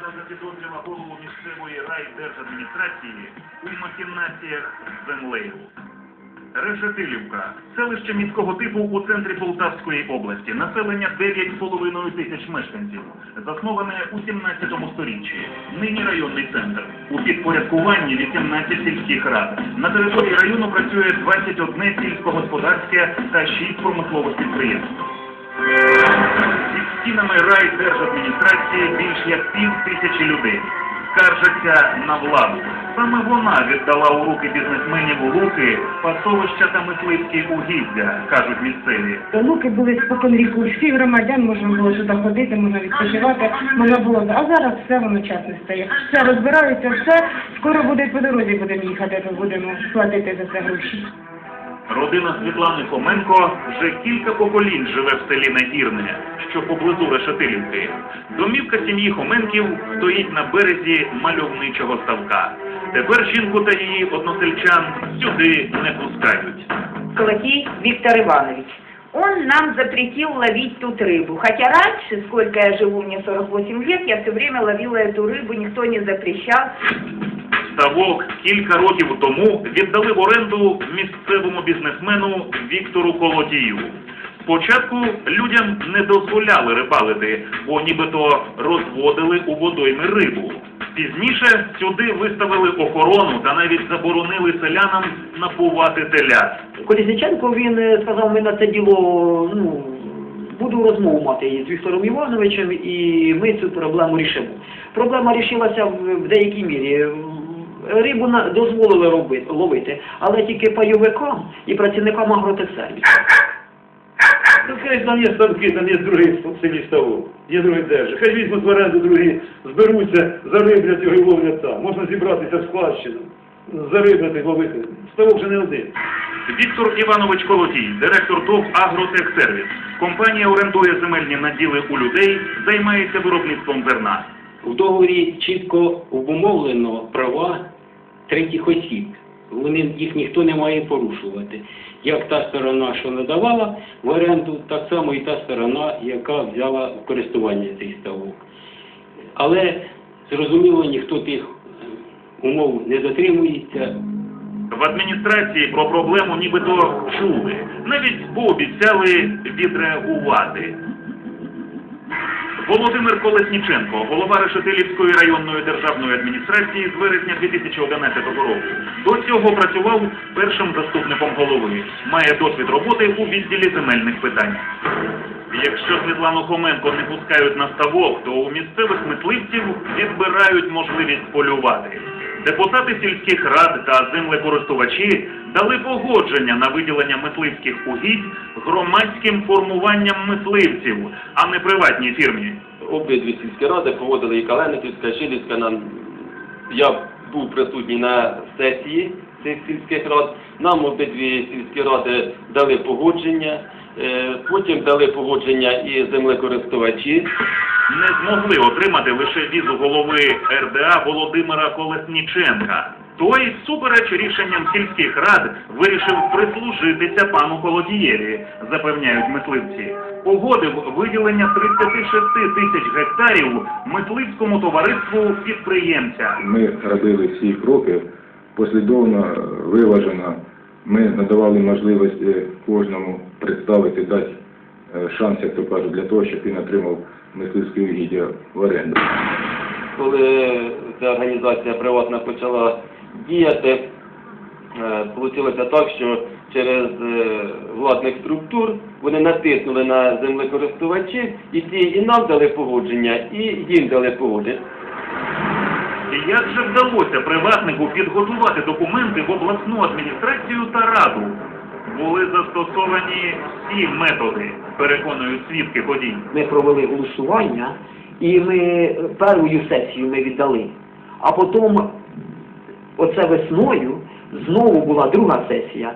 Влада запідозрила голову місцевої райдержадміністрації у махінаціях з землею. Решетилівка – селище міського типу у центрі Полтавської області. Населення 9,5 тисяч мешканців. Засноване у 17 сторіччі. Нині районний центр. У підпорядкуванні 18 сільських рад. На території району працює 21 сільськогосподарське та 6 промислових підприємств. Стінами райдержадміністрації більш як пів тисячі людей. Скаржаться на владу. Саме вона віддала у руки бізнесменів у руки пасовища та мисливські угіддя, кажуть місцеві. Луки були спокон віку, всі громадян можна було сюди ходити, можна відпочивати, можна було. А зараз все воно час не стає. Все розбираються, все. Скоро буде по дорозі будемо їхати, то будемо платити за це гроші. Родина Світлани Хоменко вже кілька поколінь живе в селі Нагірне, що поблизу Решетилівки. Домівка сім'ї Хоменків стоїть на березі мальовничого ставка. Тепер жінку та її односельчан сюди не пускають. Колотей Виктор Иванович. Он нам запретил ловить тут рыбу. Хотя раньше, сколько я живу, мне 48 лет, я все время ловила эту рыбу, никто не запрещал. Ставок кілька років тому віддали в оренду місцевому бізнесмену Віктору Колотію. Спочатку людям не дозволяли рибалити, бо нібито розводили у водойми рибу. Пізніше сюди виставили охорону та навіть заборонили селянам напувати телят. Колісниченко він е, сказав, ми на це діло ну, буду розмову мати з Віктором Івановичем, і ми цю проблему рішимо. Проблема рішилася в деякій мірі. Рибу дозволили робити, ловити, але тільки пайовикам і працівникам агротехсервісу. Ну, там є ставки, там є другий в селі ставок, є другий держа. Хай візьмуть в оренду другі, зберуться, зариблять його і ловлять там. Можна зібратися в складщину, зарибляти, ловити. Ставок вже не один. Віктор Іванович Колотій, директор ТОВ «Агротехсервіс». Компанія орендує земельні наділи у людей, займається виробництвом зерна. В договорі чітко обумовлено права третіх осіб. Вони їх ніхто не має порушувати. Як та сторона, що надавала в оренду, так само і та сторона, яка взяла в користування цей ставок. Але зрозуміло, ніхто тих е, умов не дотримується. В адміністрації про проблему нібито чули, навіть пообіцяли відреагувати. Володимир Колесніченко, голова Решетилівської районної державної адміністрації з вересня 2011 року. До цього працював першим заступником голови. Має досвід роботи у відділі земельних питань. Якщо Світлану Хоменко не пускають на ставок, то у місцевих мисливців відбирають можливість полювати. Депутати сільських рад та землекористувачі дали погодження на виділення мисливських угідь громадським формуванням мисливців, а не приватній фірмі. Обидві сільські ради проводили і Калениківська, і Шилівська. Я був присутній на сесії цих сільських рад. Нам обидві сільські ради дали погодження. Е, Потім дали погодження і землекористувачі. Не змогли отримати лише візу голови РДА Володимира Колесніченка. Той, всупереч рішенням сільських рад, вирішив прислужитися пану Колодієві, запевняють мисливці. Погодив виділення 36 тисяч гектарів мисливському товариству підприємця. Ми робили всі кроки послідовно, виважено. Ми надавали можливість е, кожному представити, дати е, шанс, як то кажуть, для того, щоб він отримав мисливське угіддя в оренду. Коли ця організація приватна почала діяти, вийшло так, що через е, владних структур вони натиснули на землекористувачів, і ті і нам дали погодження, і їм дали погодження. І як же вдалося приватнику підготувати документи в обласну адміністрацію та раду? Були застосовані всі методи, переконують свідки подій. Ми провели голосування, і ми першу сесію ми віддали. А потім, оце весною, знову була друга сесія.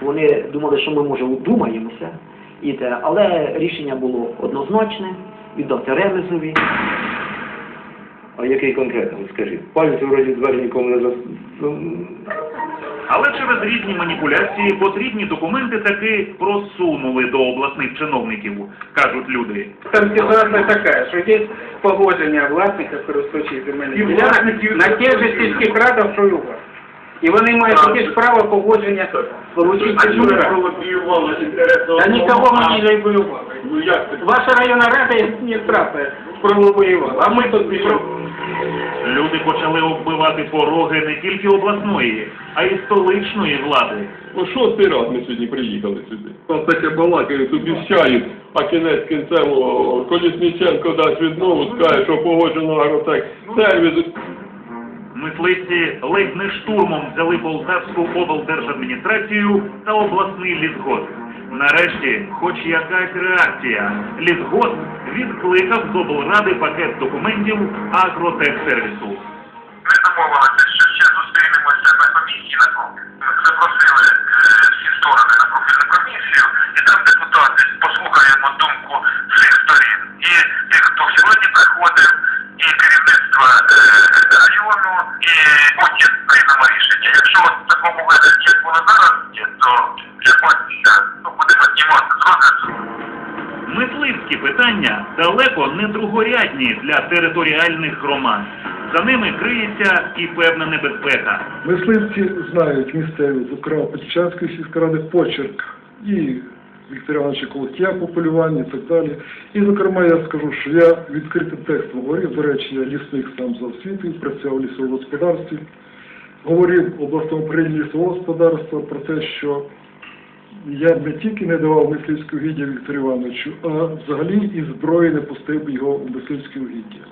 Вони думали, що ми, може, удумаємося, і те, але рішення було однозначне, віддати Ремезові. А який конкретно, скажіть? Пальці вроді звернення нікому не зас... Але через різні маніпуляції потрібні документи таки просунули до обласних чиновників, кажуть люди. Там ситуация такая, что есть погодження власників користувачів земельних ділянок на тих же сільських радах, що і у вас. І вони мають таке ж право погодження получити чужу Та нікого ми не воювали. Ваша районна рада не втрата провоювала, а ми тут пішов. Люди почали оббивати пороги не тільки обласної, а й столичної влади. Ну шостий раз ми сьогодні приїхали сюди. Нас таке балакають, обіцяють, а кінець кінцем о, Колісніченко дасть відмову, скаже, що погоджено агротек сервіс. Мисливці ледь не штурмом взяли Полтавську облдержадміністрацію та обласний лісгосп. Нарешті, хоч якась реакція, лісгосп відкликав з облради пакет документів агротехсервісу. Ми домовилися, що ще зустрінемося на комісії на круг. Запросили е, всі сторони на профільну комісію, і там депутати послухаємо думку всіх сторін. І тих, хто сьогодні приходив, і керівництва е, району, і потім приймемо рішення. Якщо в такому вигляді, як воно зараз є, то якось Мисливські питання далеко не другорядні для територіальних громад. За ними криється і певна небезпека. Мисливці знають місцеві, зокрема Печерської сільської ради почерк і Віктора Івановича Колотія по полюванню і так далі. І, зокрема, я скажу, що я відкритим текстом говорив, до речі, я лісник сам за освітою, працював у лісовому господарстві, говорив обласному управлінні лісового господарства про те, що я не тільки не давав мисливське угіддя Віктору Івановичу, а взагалі і зброї не пустив його у мисливське угіддя.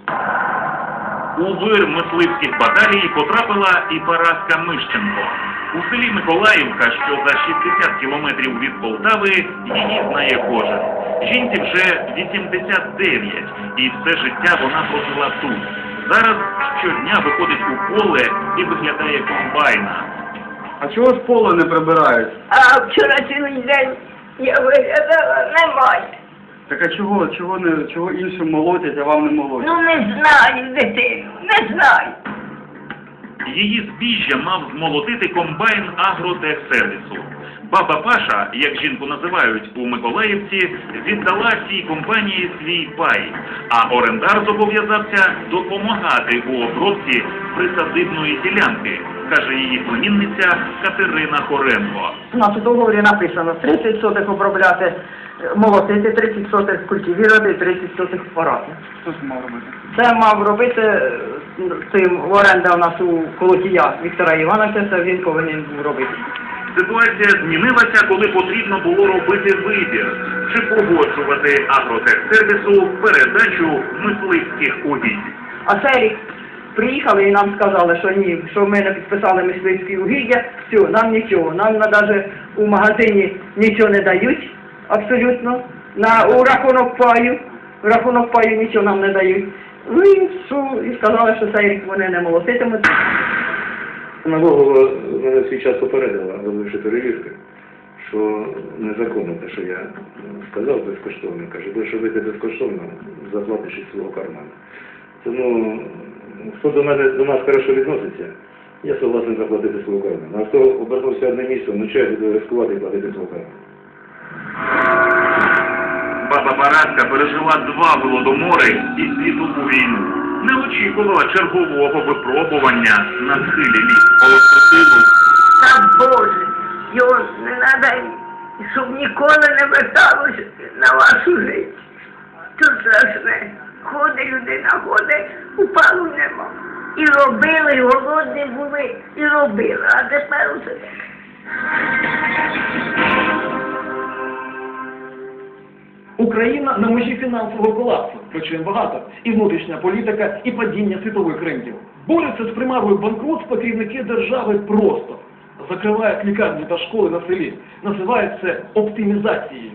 У вир мисливських баталій потрапила і Параска Мищенко. У селі Миколаївка, що за 60 кілометрів від Полтави, її знає кожен. Жінці вже 89, і все життя вона прожила тут. Зараз щодня виходить у поле і виглядає комбайна. А чого ж поле не прибирають? А вчора цілий день я виглядала, немає. Так а чого, чого не чого іншим молотять, а вам не молотять? Ну не знаю, дитину, не знаю. Її збіжжя мав змолотити комбайн агротехсервісу. Баба Паша, як жінку називають у Миколаївці, віддала цій компанії свій пай, а орендар зобов'язався допомагати у обробці присадибної ділянки, каже її племінниця Катерина Хоренко. У нас у договорі написано 30 сотих обробляти, молотити, 30 сотих культивірувати і 30 сотих впорати. Що ж мав робити? Це мав робити е, цим в оренда у нас у Колотія Віктора Івановича, це він повинен був робити. Ситуація змінилася, коли потрібно було робити вибір, чи погоджувати агротехсервісу передачу мисливських угідь. А цей рік приїхали і нам сказали, що ні, що ми не підписали мисливські угіддя, все, нам нічого, нам навіть у магазині нічого не дають, абсолютно, на, у рахунок паю, у рахунок паю нічого нам не дають. Ну і, що, і сказали, що цей рік вони не молотитимуть. Налогова мене свій час попередила, робивши перевірки, що незаконно те, що я сказав безкоштовно. Каже, будеш робити безкоштовно, заплатиш із свого карману. Тому хто до мене до нас хорошо відноситься, я согласен заплатити свого карману. А хто обернувся одне місце, ну чого я буду ризикувати і платити свого карману. Баба Параска пережила два голодомори і світову війну. Не очікувала чергового випробування на схилі лісу. Та Боже, його не треба, щоб ніколи не верталося на вашу життя. Тут страшне. Ходить людина, ходить, упалу нема. І робили, і голодні були, і робили, а тепер усе. Україна на межі фінансового колапсу, причин багато, і внутрішня політика, і падіння світових ринків. Борються з примарою банкрутства керівники держави просто. Закривають лікарні та школи на селі. Називають це оптимізацією.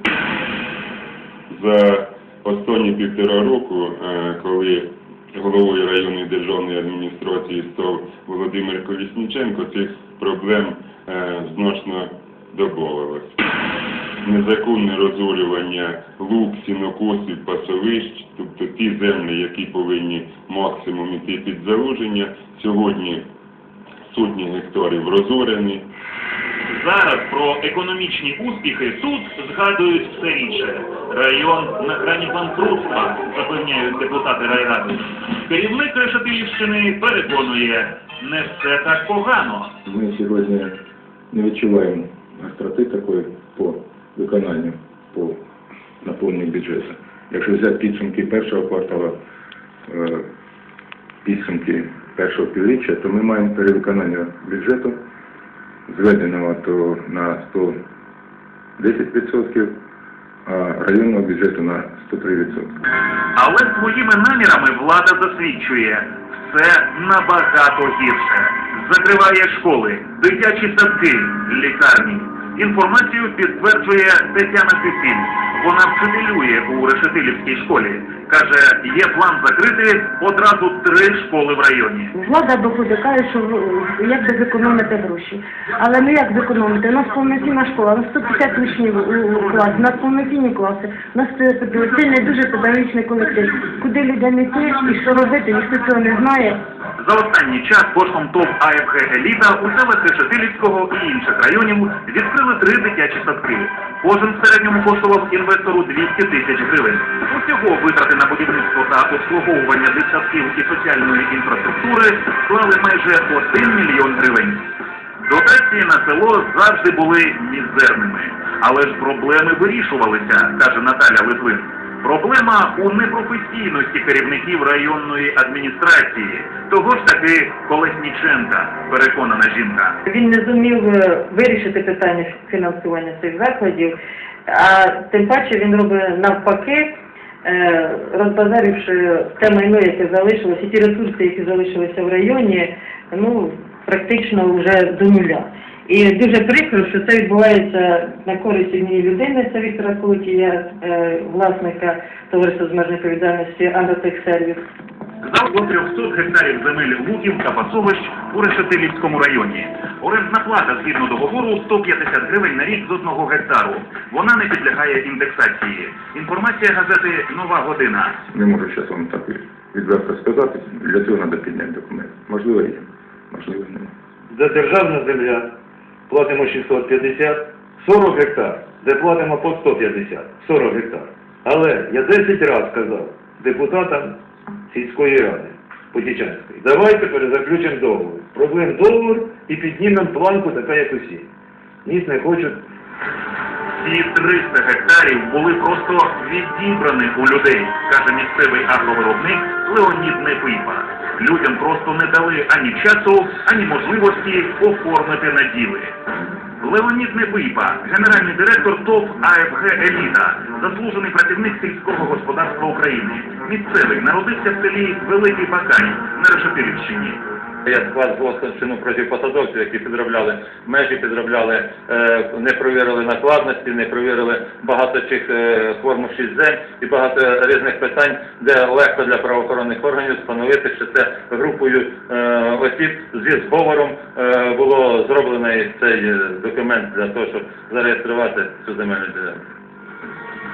За останні півтора року, е, коли головою районної державної адміністрації став Володимир Колісніченко, цих проблем е, значно додавалось. Незаконне розорювання лук, сінокосів, пасовищ, тобто ті землі, які повинні максимум іти під залуження, сьогодні сотні гектарів розорені. Зараз про економічні успіхи тут згадують все рідше. Район на грані банкрутства, запевняють депутати райради. Керівник Решетилівщини переконує, не все так погано. Ми сьогодні не відчуваємо гостроти такої по виконанню, по наповненню бюджету. Якщо взяти підсумки першого кварталу, е, підсумки першого півріччя, то ми маємо перевиконання бюджету, зведеного то на 110%, а районного бюджету на 103%. Але своїми намірами влада засвідчує все набагато гірше. Закриває школи, дитячі садки, лікарні. Інформацію підтверджує Тетяна Кисіль. Вона вчителює у Решетилівській школі. Каже, є план закрити одразу три школи в районі. Влада доходить, каже, що е, як би зекономити гроші. Але ну як зекономити? У нас повноцінна школа, у нас 150 учнів у класі, у нас повноцінні класи, у нас сильний дуже педагогічний колектив. Куди людям йти і що робити, ніхто цього не знає. За останній час коштом ТОВ АФГ «Еліта» у селах Решетилівського і інших районів відкрили три дитячі садки. Кожен в середньому коштував інвестору 200 тисяч гривень. Усього витрати на будівництво та обслуговування дитсадків і соціальної інфраструктури склали майже 1 мільйон гривень. Дотації на село завжди були мізерними, але ж проблеми вирішувалися, каже Наталя Литвин. Проблема у непрофесійності керівників районної адміністрації, того ж таки Колесніченка, переконана жінка. Він не зумів е, вирішити питання фінансування цих закладів, а тим паче він робить навпаки, розбазаривши те майно, яке залишилося, і ті ресурси, які залишилися в районі, ну, практично вже до нуля. І дуже прикро, що це відбувається на користь однієї людини, це Віктора Колотія, е, власника товариства з межної відповідальності «Агротехсервіс». Здав до 300 гектарів земель луків та пасовищ у Решетилівському районі. Орендна плата згідно договору 150 гривень на рік з одного гектару. Вона не підлягає індексації. Інформація газети «Нова година». Не можу зараз вам так відверто сказати, для цього треба підняти документ. Можливо, є, можливо, немає. Де державна земля платимо 650, 40 гектар, де платимо по 150, 40 гектар. Але я 10 разів сказав депутатам сільської ради Потічанської, давайте перезаключимо договор. Проблем договор і піднімемо планку така, як усі. Ніс не хочуть. Ці 300 гектарів були просто відібрані у людей, каже місцевий агровиробник Леонід Непипа. Людям просто не дали ані часу, ані можливості оформити наділи. Леонід Непипа, генеральний директор ТОВ АФГ «Еліта», заслужений працівник сільського господарства України. Місцевий народився в селі Великий Бакай на Решетилівщині. Я склад злочину проти посадовців, які підробляли межі, підробляли, е, не провірили накладності, не провірили багато чих форму 6 земь і багато різних питань, де легко для правоохоронних органів встановити, що це групою е, осіб зі зговором е, було зроблений цей документ для того, щоб зареєструвати цю земельну ділянку.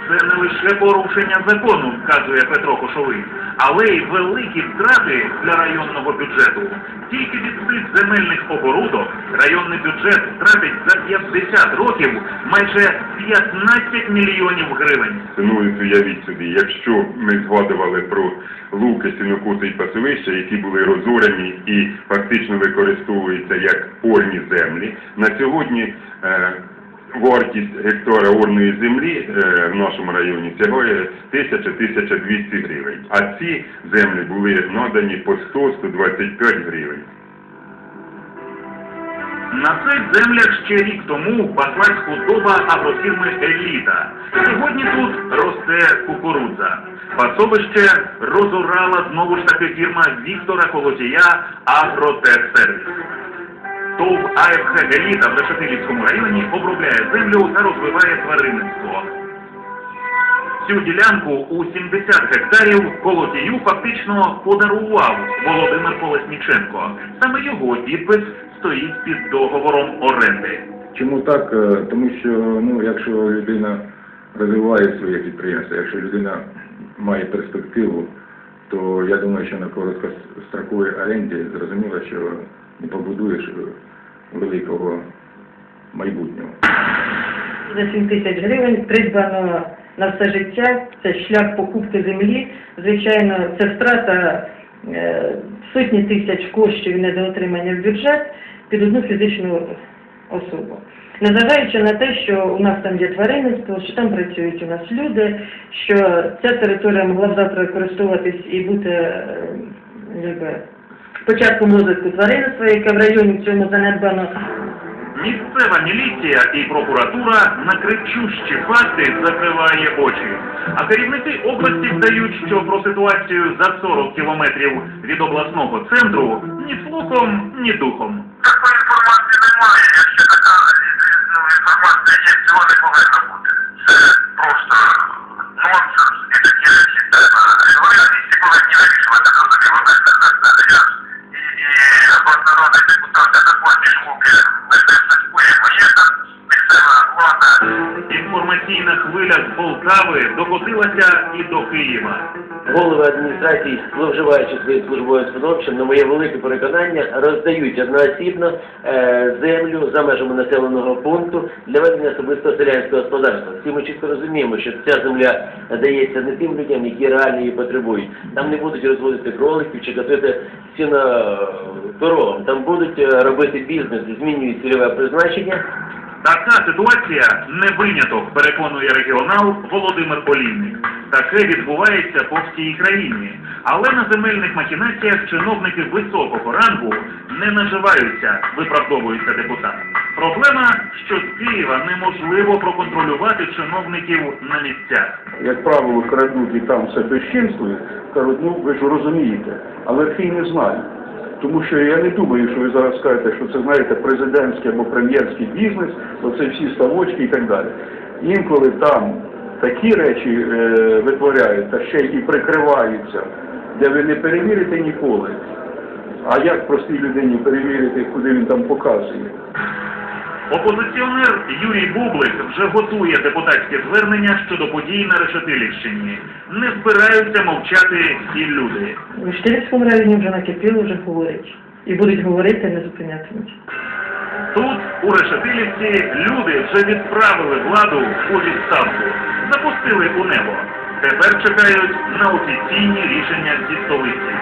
Це не лише порушення закону, вказує Петро Кошовий, але й великі втрати для районного бюджету. Тільки від цих земельних оборудок районний бюджет втратить за 50 років майже 15 мільйонів гривень. Ну, і уявіть собі, якщо ми згадували про луки, сінокоси і пасовища, які були розорені і фактично використовуються як орні землі, на сьогодні е, вартість гектара орної землі е, в нашому районі сягає 1000-1200 гривень. А ці землі були надані по 100-125 гривень. На цих землях ще рік тому паслась худоба агрофірми Еліта. Сьогодні тут росте кукурудза. Пасовище розорала знову ж таки фірма Віктора Колотія Агротехсервіс. ТОВ АФГ Еліта в Решетилівському районі обробляє землю та розвиває тваринництво. Цю ділянку у 70 гектарів колотію фактично подарував Володимир Колесніченко. Саме його підпис стоїть під договором оренди. Чому так? Е, Тому що ну, якщо людина розвиває своє підприємство, якщо людина має перспективу, то я думаю, що на короткостроковій оренді зрозуміло, що не побудуєш е, великого майбутнього. За 7 тисяч гривень придбано на все життя. Це шлях покупки землі. Звичайно, це втрата е, сотні тисяч коштів недоотримання в бюджет під одну фізичну особу. Незважаючи на те, що у нас там є тваринництво, що там працюють у нас люди, що ця територія могла завтра користуватись і бути е, якби, початком розвитку тваринництва, яке в районі в цьому занедбано. Місцева міліція і прокуратура на кричущі факти закриває очі. А керівники області вдають, що про ситуацію за 40 кілометрів від обласного центру ні слухом, ні духом. Такої інформації немає. Якщо така інформація є, цього не повинно Полтави докотилася і до Києва. Голови адміністрації, зловживаючи своїм службовим становищем, на моє велике переконання, роздають одноосібно е, землю за межами населеного пункту для ведення особистого селянського господарства. Всі ми чітко розуміємо, що ця земля дається не тим людям, які реально її потребують. Там не будуть розводити кроликів чи катити сіно е, коровам. Там будуть е, робити бізнес, змінюють цільове призначення. Така ситуація не виняток, переконує регіонал Володимир Олійник. Таке відбувається по всій країні. Але на земельних махінаціях чиновники високого рангу не наживаються, виправдовується депутат. Проблема, що з Києва неможливо проконтролювати чиновників на місцях. Як правило, крадуть і там все безчинствують, кажуть, ну ви ж розумієте, але всі не знають. Тому що я не думаю, що ви зараз скажете, що це, знаєте, президентський або прем'єрський бізнес, оце всі ставочки і так далі. Інколи там такі речі е, витворяють, та ще і прикриваються, де ви не перевірите ніколи. А як простій людині перевірити, куди він там показує? Опозиціонер Юрій Бублик вже готує депутатське звернення щодо подій на Решетилівщині. Не збираються мовчати і люди. В Штирівському районі вже накипіло, вже говорять. І будуть говорити, не зупинятимуть. Тут, у Решетилівці, люди вже відправили владу у відставку, запустили у небо. Тепер чекають на офіційні рішення зі столиці.